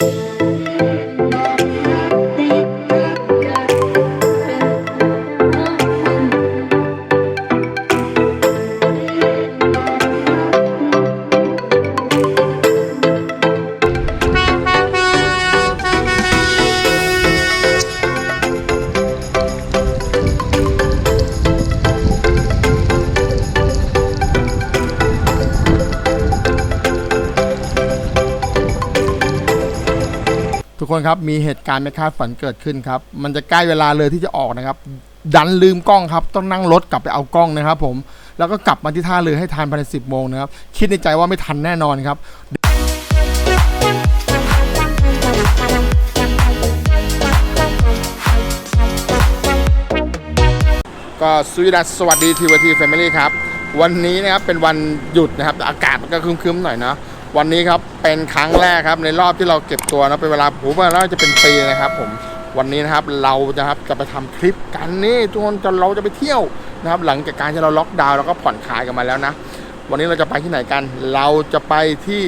you ทุกคนครับมีเหตุการณ์ไม่คาดฝันเกิดขึ้นครับ มันจะใกล้เวลาเลยที่จะออกนะครับ ดันลืมกล้องครับ ต้องนั่งรถกลับไปเอากล้องนะครับ ผม แล้วก็กลับมาที่ท่าเรือให้ทันภายในสิบโมงนะครับ คิดในใจว่าไม่ทันแน่นอนครับก็สวีดัสสวัสดีทีวีทีแฟมิลี่ครับ วันนี้นะครับเป็นวันหยุดนะครับ อากาศมันก็ครึ้มๆหน่อยเนาะ วันนี้ครับเป็นครั้งแรกครับในรอบที่เราเก็บตัวนะเป็นเวลาผมว่าน่าจะเป็นปีนะครับ ผมวันนี้นะครับเราจะครับจะไปทำคลิปกันนี่ทุกคนจะเราจะไปเที่ยวนะครับ หลังจากการที่เราล็อกดาวน์แล้วก็ผ่อนคลายกันมาแล้วนะ วันนี้เราจะไปที่ไหนกัน เราจะไปที่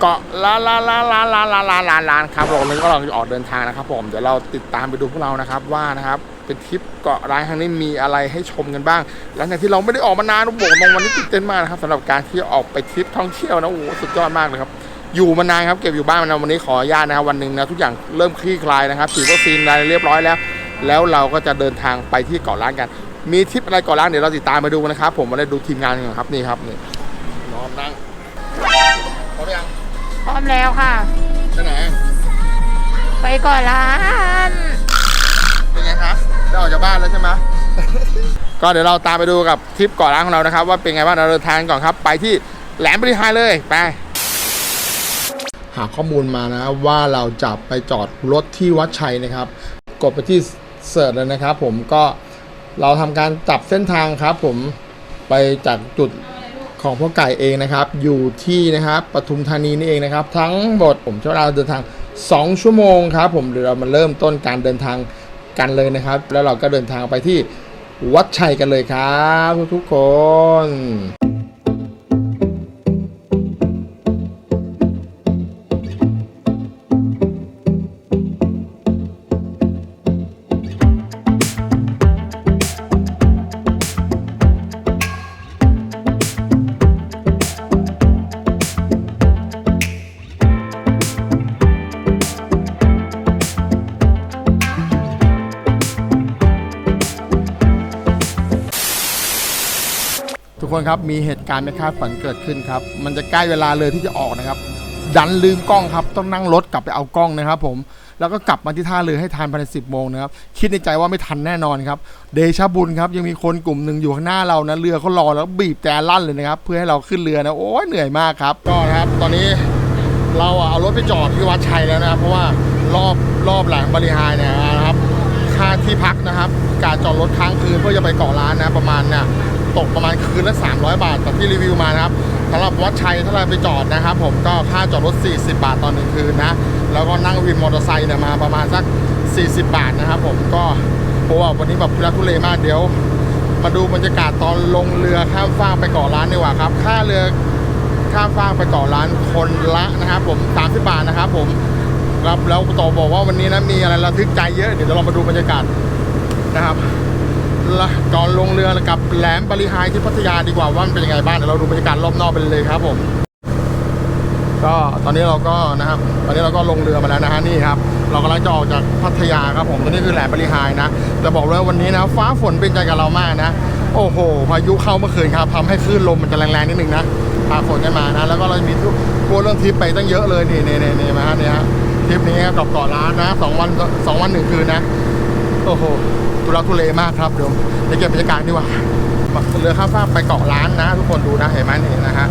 เกาะลาลาลาลาลาลาลาลาลานครับเราเลยก็เราจะออกเดินทางนะครับ ผมเดี๋ยวเราติดตามไปดูพวกเรานะครับว่านะครับ เป็นทริปเกาะร้านครั้งนี้มีอะไรให้ชมกันบ้าง หลังจากที่เราไม่ได้ออกมานานผมบอกตรงวันนี้ตื่นเต้นมากนะครับสำหรับการที่ออกไปทริปท่องเที่ยวนะโอ้โหสุดยอดมากเลยครับอยู่มานานครับเก็บอยู่บ้านมานานวันนี้ขออนุญาตนะครับวันหนึ่งนะทุกอย่างเริ่มคลี่คลายนะครับฉีดวัคซีนอะไรเรียบร้อยแล้ว แล้วเราก็จะเดินทางไปที่เกาะล้านกัน มีทริปอะไรเกาะล้านเดี๋ยวเราติดตามไปดูกันนะครับ ผมมาได้ดูทีมงานกันครับนี่ครับนี่นอนนั่งพร้อมยังพร้อมแล้วค่ะไปไหนไปก่อนร้านเป็น ได้ออกจากบ้านแล้วใช่ไหม ก็เดี๋ยวเราตามไปดูกับทริปกาะล้างของเรานะครับ ว่าเป็นไงบ้างเราเดินทางก่อนครับ ไปที่แหลมบริหารเลยไป หาข้อมูลมานะว่าเราจะไปจอดรถที่วัดชัยนะครับ กดไปที่เสิร์ชเลยนะครับ ผมก็เราทำการจับเส้นทางครับ ผมไปจากจุดของพ่อไก่เองนะครับ อยู่ที่นะครับปทุมธานีนี่เองนะครับ ทั้งหมดผมใช้เวลาเดินทาง 2 ชั่วโมงครับ ผมเดี๋ยวเรามาเริ่มต้นการเดินทาง กันเลยนะครับ แล้วเราก็เดินทางไปที่วัดชัยกันเลยครับ ทุกๆคน ทุกคนครับมีเหตุการณ์ไม่คาดฝันเกิดขึ้นครับ มันจะใกล้เวลาเลยที่จะออกนะครับ ดันลืมกล้องครับ ต้องนั่งรถกลับไปเอากล้องนะครับ ผม แล้วก็กลับมาที่ท่าเรือให้ทันภายในสิบโมงนะครับ คิดในใจว่าไม่ทันแน่นอนครับ เดชบุญครับยังมีคนกลุ่มหนึ่งอยู่ข้างหน้าเรานะเรือเขารอแล้วบีบแต่ลั่นเลยนะครับ เพื่อให้เราขึ้นเรือนะโอ้ยเหนื่อยมากครับก็นะครับ ตอนนี้เราเอารถไปจอดที่วัดชัยแล้วนะครับ เพราะว่ารอบรอบหลังบริหารเนี่ยนะครับค่าที่พักนะครับ การจอดรถค้างคืนเพื่อจะไปเกาะล้านนะประมาณเนี่ย ตกประมาณคืนละ 300 บาทจากที่รีวิวมานะครับสำหรับวัดชัยถ้าเราไปจอดนะครับ ผมก็ค่าจอดรถ 40 บาทต่อหนึ่งคืนนะแล้วก็นั่งวินมอเตอร์ไซค์เนี่ยมาประมาณสัก 40 บาทนะครับ ผมก็เพราะว่าวันนี้แบบทุลักทุเลมากเดี๋ยว มาดูบรรยากาศตอนลงเรือข้ามฟากไปเกาะล้านดีกว่าครับ ค่าเรือข้ามฟากไปเกาะล้านคนละนะครับ ผม 30 บาทนะครับ ผมครับแล้วต่อบอกว่าวันนี้นะมีอะไรระทึกใจเยอะเดี๋ยวเรามาดูบรรยากาศนะครับ ก่อนลงเรือกับแหลมบริหายที่พัทยาดีกว่าว่ามันเป็นยังไงบ้างเดี๋ยวเราดูบรรยากาศรอบนอกไปเลยครับผม ก็ตอนนี้เราก็นะครับ ตอนนี้เราก็ลงเรือมาแล้วนะฮะนี่ครับเรากำลังจะออกจากพัทยาครับผมตอนนี้คือแหลมบริหายนะจะบอกเลยว่าวันนี้นะ ฟ้าฝนเป็นใจกับเรามากนะ โอ้โหพายุเข้าเมื่อคืนครับทำให้คลื่นลมมันจะแรงๆนิดนึงนะพาฝนกันมานะ แล้วก็เรามีทุกกลัวเรื่องทริปไปตั้งเยอะเลยนี่นี่นี่นี่มาฮะนี่ฮะทริปนี้กับเกาะล้านนะสองวันสองวันหนึ่งคืนนะ โอ้โหทุลักทุเลมากครับเดี๋ยวไปเก็บบรรยากาศดีกว่าเรือข้ามฟากไปเกาะล้านนะ ทุกคนดูนะเห็นไหมนี่นะฮะ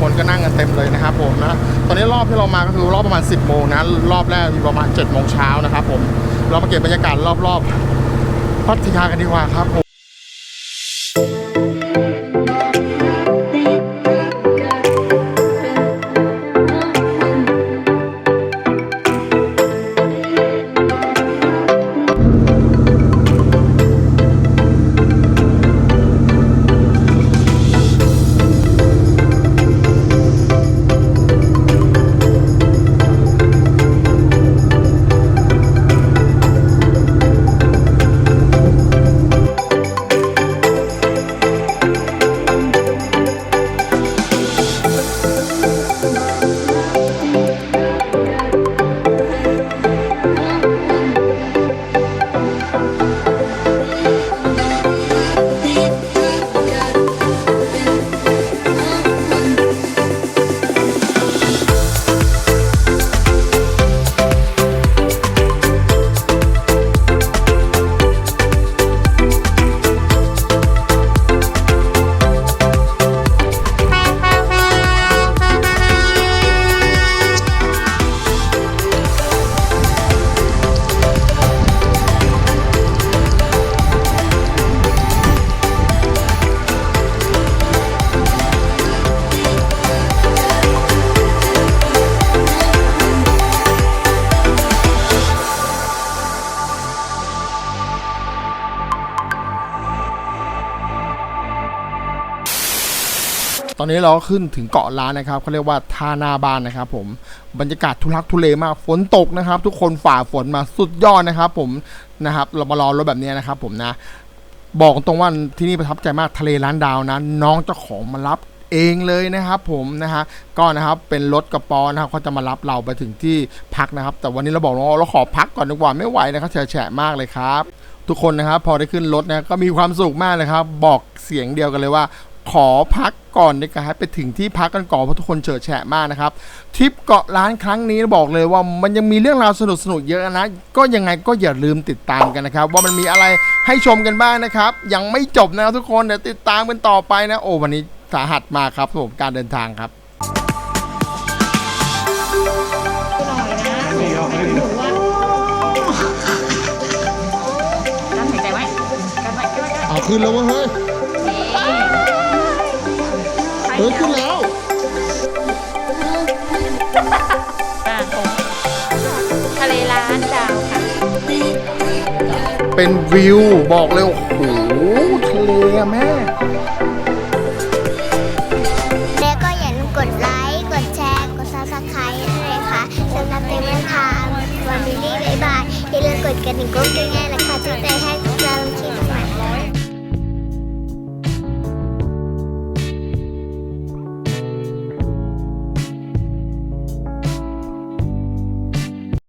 คนก็นั่งกันเต็มเลยนะครับผมนะตอนนี้รอบที่เรามาก็คือรอบประมาณ 10โมงนะรอบแรกมีประมาณ7โมงเช้านะครับผมเรามาเก็บบรรยากาศรอบๆพัทยากันดีกว่าครับผม ตอนนี้เราก็ขึ้นถึงเกาะล้านนะครับเขาเรียกว่าท่านาบ้านนะครับ ผมบรรยากาศทุลักทุเลมากฝนตกนะครับ ทุกคนฝ่าฝนมาสุดยอดนะครับ ผมนะครับ เรามารอรถแบบนี้นะครับ ผมนะ บอกตรงว่าที่นี่ประทับใจมากทะเลล้านดาวนะน้องเจ้าของมารับเองเลยนะครับผมนะฮะก็นะครับเป็นรถกระป๋อนะครับเขาจะมารับเราไปถึงที่พักนะครับ แต่วันนี้เราบอกว่าเราขอพักก่อนดีกว่าไม่ไหวนะครับแฉะมากเลยครับ ทุกคนนะครับพอได้ขึ้นรถนะก็มีความสุขมากเลยครับ บอกเสียงเดียวกันเลยว่า ขอพักก่อนนะครับไปถึงที่พักกันก่อนเพราะทุกคนเฉอะแฉะมากนะครับทริปเกาะล้านครั้งนี้บอกเลยว่ามันยังมีเรื่องราวสนุกสนุกๆเยอะนะ ก็ยังไงก็อย่าลืมติดตามกันนะครับ ว่ามันมีอะไรให้ชมกันบ้างนะครับ ยังไม่จบนะครับทุกคนเดี๋ยวติดตามกันต่อไปนะ โอ้วันนี้สาหัสมากครับผมการเดินทางครับนั่งหายใจไว้กันไว้กันไว้กันไว้เอาขึ้นแล้วเว้ย เฮ้ยเฮ้ยขึ้นแล้วอ่าตรงทะเลล้านดาวค่ะเป็นวิวบอกเลยโอ้โหทะเลอะแม่ แล้วก็อย่าลืมกดไลค์ กดแชร์ กด subscribe ด้วยนะคะสำหรับเต็มทางวันนี้บ๊ายบายอย่าลืมกดกระดิ่งกุ้งกริ้งให้